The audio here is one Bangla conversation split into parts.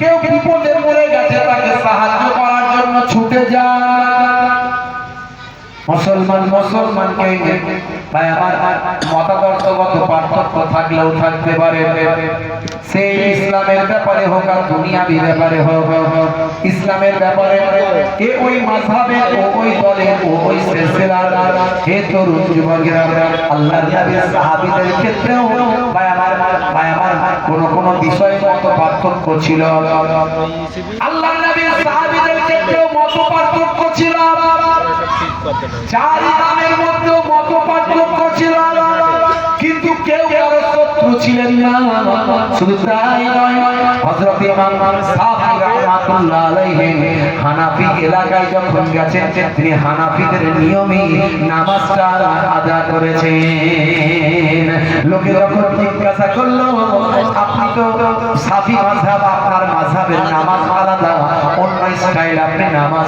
কেউ বিপদে মরে গেছে তাকে সাহায্য করার জন্য ছুটে যান। মুসলমান, মুসলমানকে ভাই, আমার মতাদর্শগত পার্থক্য থাকলেও থাকতে পারে। সেই ইসলামের ব্যাপারে হোক আর দুনিয়াবি ব্যাপারে হোক, ইসলামের ব্যাপারে কে ওই মাঝহাবে ও ওই দলে ও ওই সিলসিলার হে তরুণ যুবকেরা আল্লাহর নবীর সাহাবীদের ক্ষেত্রেও ভাই, আমার ভাই, আমার কোন কোন বিষয় মত পার্থক্য ছিল। আল্লাহর চার ইমামের মধ্যেও মত পার্থক্য ছিল। কিন্তু কেউ কারও শত্রু ছিলেন না। শুধু তাই নয়, হযরত ইমাম সাফি রাহমাতুল্লাহ আলাইহি হানাফি এলাকায় যখন গেছেন, তিনি হানাফিদের নিয়মে নামাজটা আদা করেছেন। লোকে যখন জিজ্ঞাসা করল স্টাইল আপনি নামাজ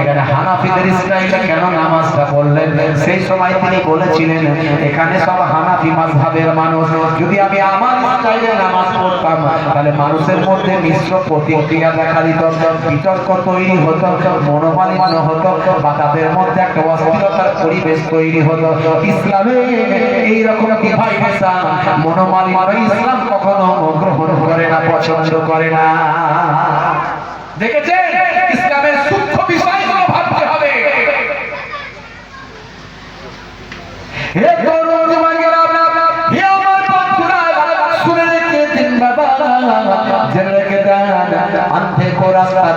এখানে হানাফিদের কেন নামাজটা সেই সময় তিনি বলেছিলেন, এখানে সব হানাফি মাযহাবের মানুষ। যদি আমি আমার স্টাইলে নামাজ পড়তাম, তাহলে মানুষের মধ্যে মিশ্র প্রতিক্রিয়া দেখা দিত, বিতর্ক তৈরি হতো, মনোমালিন্য হতো বা তাদের মধ্যে একটা অস্থিরতার পরিবেশ তৈরি হতো। ইসলামে এইরকম ডিভাইডেশন মনোমালিন্য ইসলাম কখনো গ্রহণ করে না, পছন্দ করে না।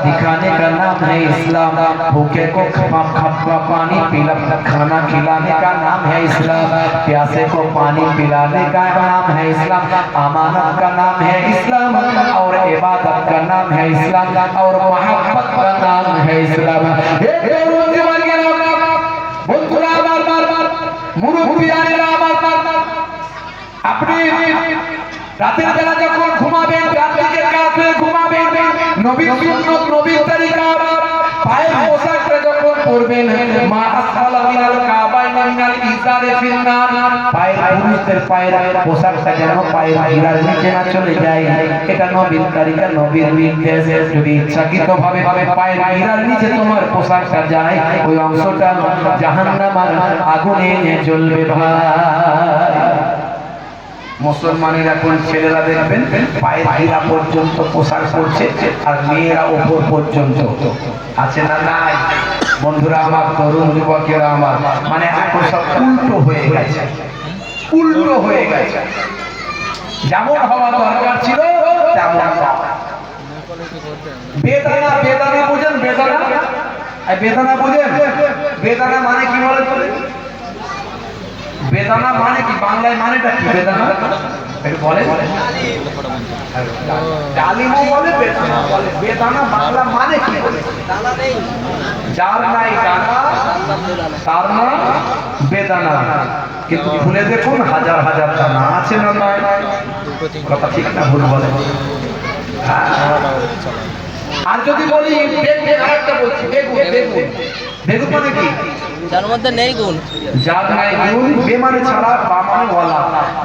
दिखाने का नाम है इस्लाम भूखे को खपा खपा पानी पिला खाना खिलाने का नाम है इस्लाम प्यासे को पानी पिलाने का नाम है इस्लाम अमानत का नाम है इस्लाम और इबादत का नाम है इस्लाम और मोहब्बत का नाम है इस्लाम हे तरुण যুবকেরা, বন্ধুরা আমার বারবার মুরব্বিয়ানেরা আমার বারবার আপনি রাতের বেলা যখন ঘুমাবেন রাত্রিকে কাছে ঘুমাবেন নবীর সুন্নত নবীর তরিকা পায়ের পোশাকটা যখন পরবেন, মা আসফালা কাবায় মিনাল ইজারে ফিন্নার, পায়ের পুরুষদের পায়ের পোশাকটা যেন পায়ের গিরার নিচে না চলে যায়। এটা নবীর তরিকা নবীর নির্দেশ। যদি ইচ্ছাকৃত ভাবে ভাবে পায়ের গিরার নিচে তোমার পোশাকটা যায়, ওই অংশটা জাহান্নামার আগুনে জ্বলবে ভাই। মুসলমানের এখন ছেলেরা দেখবেন, পায়ের গিরা পর্যন্ত পোশাক পরছে আর মেয়েরা ওপর পর্যন্ত। আছে না নাই? বন্ধুরা আমার, তরুণ যুবকেরা আমার মানে এখন সব উল্টো হয়ে গেছে। উল্টো হয়ে গেছে। যেমন হওয়া দরকার ছিল, তেমন। বেদানা বেদানা বুঝেন, বেদানা? বেদানা বুঝেন? বেদানা মানে কি? বেদানা মানে কি? বাংলায় মানেটা কি? বেদানা? একটু বলে ডালিমও বলে বেদানা বলে। বেদানা বাংলা মানে কি? বলে যার নাই দানা তার নাম বেদানা। কিন্তু ভুলে দেখুন হাজার হাজার দানা আছে না তিনটে কথা ঠিক না ভুল বলে। হ্যাঁ। আর যদি বলি বেগুন আরেকটা বলছি বেগুন বেগুন। বেগুন মানে কি? যার মধ্যে নেই গুণ। যার নাই গুণ বেমানে ছাড়া বলা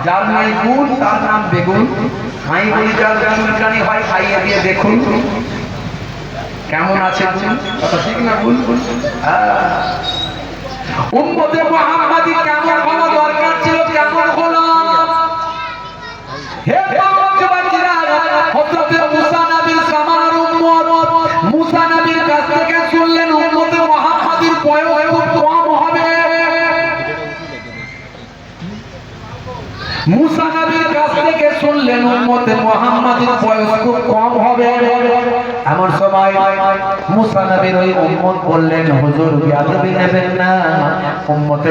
যার নাই গুণ, তার নাম বেগুন। বলি যার হয় খাইয়ে দিয়ে দেখুন। কেমন আছে কথা ঠিক না গুণ? উম্মতে মুহাম্মাদি কেমন হওয়া দরকার ছিল কেমন হলো? হে মুসা নবীর কাছ থেকে শুনলেন উম্মতে মুহাম্মাদের বয়স খুব কম হবে। এমন সময় মুসা নবীর ওই উম্মত বললেন, হুজুর বিয়াদবি নেবেন না। উম্মতে